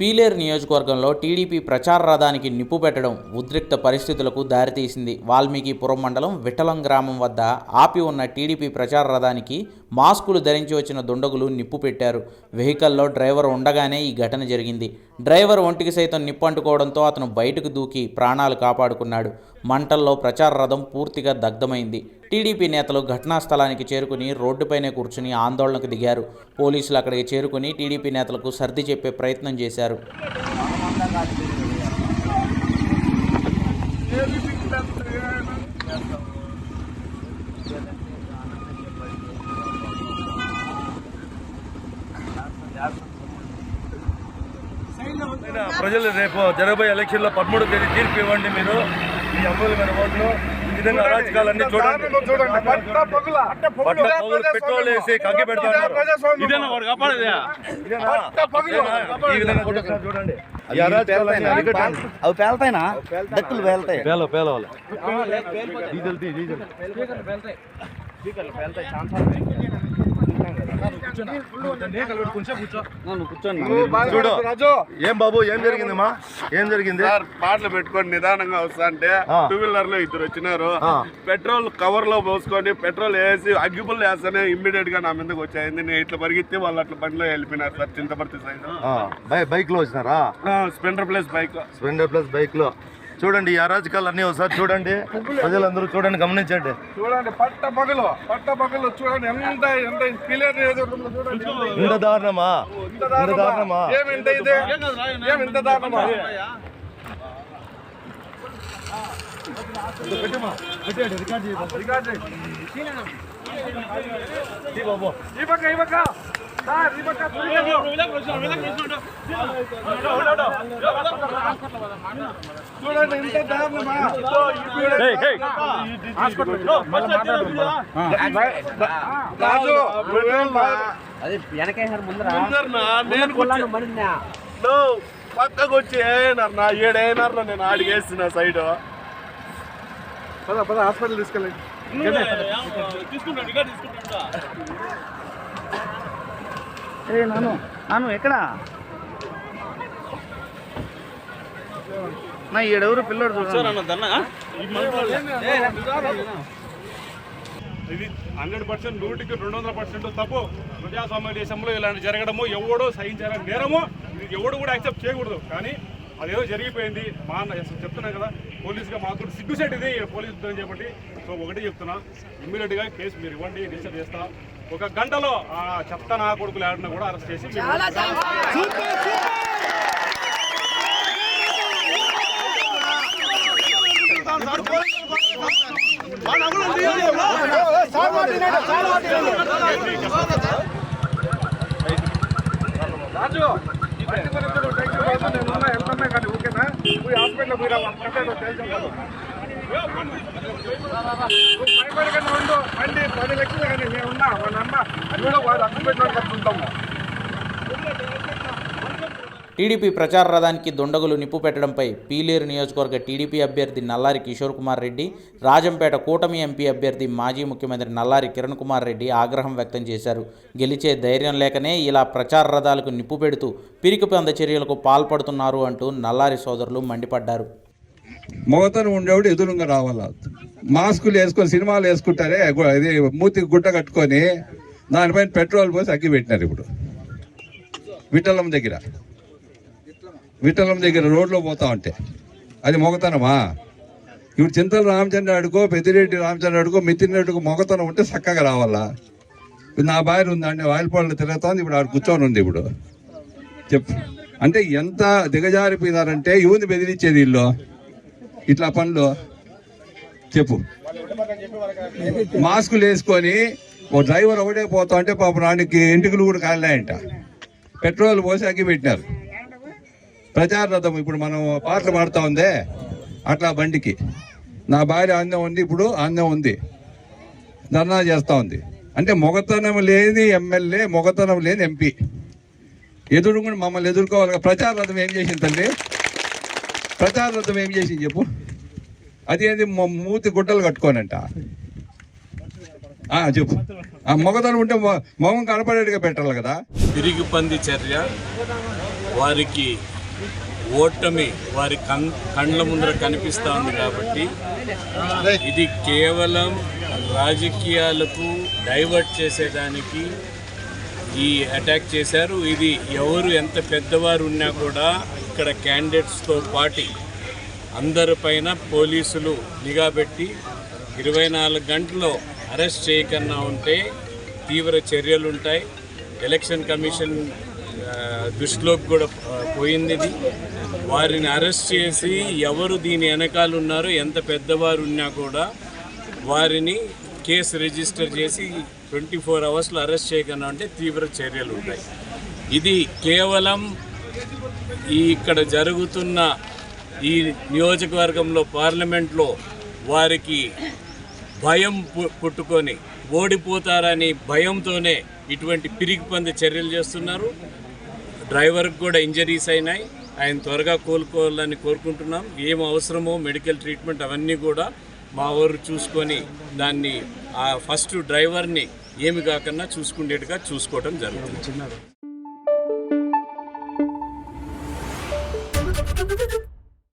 పీలేరు నియోజకవర్గంలో టీడీపీ ప్రచార రథానికి నిప్పు పెట్టడం ఉద్రిక్త పరిస్థితులకు దారితీసింది వాల్మీకిపురం మండలం విఠలం గ్రామం వద్ద ఆపి ఉన్న టీడీపీ ప్రచార రథానికి మాస్కులు ధరించి వచ్చిన దుండగులు నిప్పు పెట్టారు. వెహికల్లో డ్రైవర్ ఉండగానే ఈ ఘటన జరిగింది. డ్రైవర్ ఒంటికి సైతం నిప్పు అంటుకోవడంతో అతను బయటకు దూకి ప్రాణాలు కాపాడుకున్నాడు. మంటల్లో ప్రచార రథం పూర్తిగా దగ్ధమైంది. టీడీపీ నేతలు ఘటనా స్థలానికి చేరుకుని రోడ్డుపైనే కూర్చుని ఆందోళనకు దిగారు. పోలీసులు అక్కడికి చేరుకుని టీడీపీ నేతలకు సర్ది చెప్పే ప్రయత్నం చేశారు. ప్రజలు రేపు జరగబోయే ఎలక్షన్లో పదమూడు తేదీ తీర్పు ఇవ్వండి మీరు. ఈ అమూల్యమైన ఓట్లు ఈ విధంగా అరాచకాలన్నీ చూడండి. పట్ట పగులు పెట్రోల్ వేసి కగ్గి పెడతారు. ఇదేనా వాడు? కాపాడేది ఈ విధంగా చూపిస్తున్నారు చూడండి. ఈ అరాచకాలన్నీ అరికట్టండి అవి పేలతాయినా? డక్కులు పేలతాయి. పేల పేలవాలి డీజిల్ తీ, డీజిల్. కూర్చోండి చూడు ఏం బాబు ఏం జరిగిందమ్మా ఏం జరిగింది సార్ పాటలు పెట్టుకొని నిదానంగా వస్తా అంటే. టూ వీలర్లో ఇద్దరు వచ్చినారు. పెట్రోల్ కవర్లో పోసుకొని పెట్రోల్ వేసి అగ్గిపుల్లు వేస్తానే ఇమ్మీడియట్గా నా మీదకి వచ్చాయింది నేను ఇట్లా పరిగెత్తి వాళ్ళు అట్లా బండిలో వెళ్ళిపోయినారు సార్ చింతపర్తి సైడ్. బైక్లో వచ్చినారా? Splendor plus bike. Splendor plus బైక్లో చూడండి ఈ అరాచకాలు అన్ని ఒకసారి చూడండి. ప్రజలందరూ చూడండి గమనించండి. చూడండి పట్ట పగలు పట్ట పగలు చూడండి ఎంత ఎంత క్లియర్ చూడండి. ఇంత దారుణమా? ఇంత దారుణమా? ఇంత దారుణమా? ఈ పక్క ఈ పక్క సార్ ఈ పక్క. చూడండి ఇంత దారుణమా రాజు? అది వెనకేసారు ముందర. పక్కకు వచ్చి ఏనారు ఏడైనారు నేను ఆడిగేసిన సైడ్? పద పద హాస్పిటల్ తీసుకెళ్ళండి. ఏ నాను నాను ఎక్కడ? నా ఈడెవరు పిల్లడు ఇది హండ్రెడ్ పర్సెంట్ నూటికి రెండు వందల పర్సెంట్ తప్పు. ప్రజాస్వామ్య దేశంలో ఇలాంటి జరగడము ఎవడో సహించాలని నేరము ఇది ఎవడు కూడా యాక్సెప్ట్ చేయకూడదు. కానీ అదేదో జరిగిపోయింది. మా అన్న చెప్తున్నాం కదా పోలీసుగా మాకు సిగ్గు సెట్ ఇది పోలీసు ఉద్యోగం చెప్పండి సో ఒకటి చెప్తున్నా ఇమ్మీడియట్గా కేసు మీరు ఇవ్వండి రిజిస్టర్ చేస్తా ఒక గంటలో ఆ చెత్త నా కొడుకులు ఆడినా కూడా అరెస్ట్ చేసి రాజు ఈ బండి పరిస్థితులు టెన్షన్ పడద్దు, నేను ఉన్నా, ఎంత ఉన్నా కానీ పోయి హాస్పిటల్ పోయి రా, ఒక్కటే భయపడకుండా ఉండు బండి పది లక్షలు కానీ నేను ఉన్నా వాళ్ళ అమ్మ అది వాళ్ళు అర్థం కట్టుకుంటాము. టీడీపీ ప్రచార రథానికి దుండగులు నిప్పు పెట్టడంపై పీలేరు నియోజకవర్గ టీడీపీ అభ్యర్థి నల్లారి కిషోర్ కుమార్ రెడ్డి రాజంపేట కూటమి ఎంపీ అభ్యర్థి మాజీ ముఖ్యమంత్రి నల్లారి కిరణ్ కుమార్ రెడ్డి ఆగ్రహం వ్యక్తం చేశారు. గెలిచే ధైర్యం లేకనే ఇలా ప్రచార రథాలకు నిప్పు పెడుతూ పిరికి పంద చర్యలకు పాల్పడుతున్నారు అంటూ నల్లారి సోదరులు మండిపడ్డారు. మోతను ఉండేవాడు ఎదురుగా రావాల? మాస్కులు వేసుకొని సినిమాలు వేసుకుంటారే ఇది మూతికి గుడ్డ కట్టుకొని దానిపైన పెట్రోల్ పోసి అగ్గి పెట్టినారు ఇప్పుడు. విఠలం దగ్గర. విఠలం దగ్గర రోడ్లో పోతా ఉంటే. అది మొగతనమా? ఇప్పుడు చింతల రామచంద్ర అడుగో పెద్దిరెడ్డి రామచంద్ర అడుకో మితిన్ రెడ్డికో మొగతనం ఉంటే చక్కగా రావాలా? ఇప్పుడు నా భార్య ఉందండి వాయిల్పాళ్ళు తిరుగుతోంది ఇప్పుడు ఆడ కూర్చొని ఉంది ఇప్పుడు. చెప్పు అంటే ఎంత దిగజారిపోయినారంటే ఇవుని బెదిరించేది ఇల్లు ఇట్లా పనులు. చెప్పు. మాస్కులు వేసుకొని ఓ డ్రైవర్ ఒకటే పోతా అంటే పాపం రానికి ఎంటుకలు కూడా కాలేయంట పెట్రోల్ పోసి అగ్గి పెట్టినారు. ప్రచార రథం ఇప్పుడు మనం పాటలు పాడుతా ఉందే? అట్లా బండికి. నా భార్య అందం ఉంది ఇప్పుడు అందం ఉంది. ధర్నా చేస్తూ ఉంది. అంటే మొగతనం లేని ఎమ్మెల్యే మొగతనం లేని ఎంపీ. ఎదురు కూడా మమ్మల్ని ఎదుర్కోవాలి. ప్రచార రథం ఏం చేసింది తల్లి? ప్రచార రథం ఏం చేసింది చెప్పు. అదేంది మూతి గుడ్డలు కట్టుకోనంట. చెప్పు. ఆ మొగతనం ఉంటే మొహం కనపడేట్టుగా పెట్టాలి కదా. తిరిగి పంది చర్య. వారికి ఓటమి వారి కన్ కండ్ల ముందర కనిపిస్తూ ఉంది కాబట్టి ఇది కేవలం రాజకీయాలకు డైవర్ట్ చేసేదానికి ఈ అటాక్ చేశారు. ఇది ఎవరు ఎంత పెద్దవారు ఉన్నా కూడా ఇక్కడ క్యాండిడేట్స్తో పాటి అందరిపైన పోలీసులు నిఘా పెట్టి ఇరవై నాలుగు గంటల్లో అరెస్ట్ చేయకన్నా ఉంటే తీవ్ర చర్యలు ఉంటాయి ఎలక్షన్ కమిషన్ దృష్టిలోకి కూడా పోయింది ఇది. వారిని అరెస్ట్ చేసి ఎవరు దీని వెనకాల ఉన్నారో ఎంత పెద్దవారు ఉన్నా కూడా వారిని కేసు రిజిస్టర్ చేసి ట్వంటీ ఫోర్ అవర్స్లో అరెస్ట్ చేయకన్నా అంటే తీవ్ర చర్యలు ఉంటాయి. ఇది కేవలం ఈ ఇక్కడ జరుగుతున్న ఈ నియోజకవర్గంలో పార్లమెంట్లో వారికి భయం పుట్టుకొని ఓడిపోతారని భయంతోనే ఇటువంటి పిరిగిపంది చర్యలు చేస్తున్నారు. డ్రైవర్కి కూడా ఇంజరీస్ అయినాయి. ఆయన త్వరగా కోలుకోవాలని కోరుకుంటున్నాం. ఏం అవసరమో మెడికల్ ట్రీట్మెంట్ అవన్నీ కూడా మా ఊరు చూసుకొని దాన్ని ఆ ఫస్ట్ డ్రైవర్ని ఏమి కాకుండా చూసుకునేట్టుగా చూసుకోవటం జరుగుతుంది.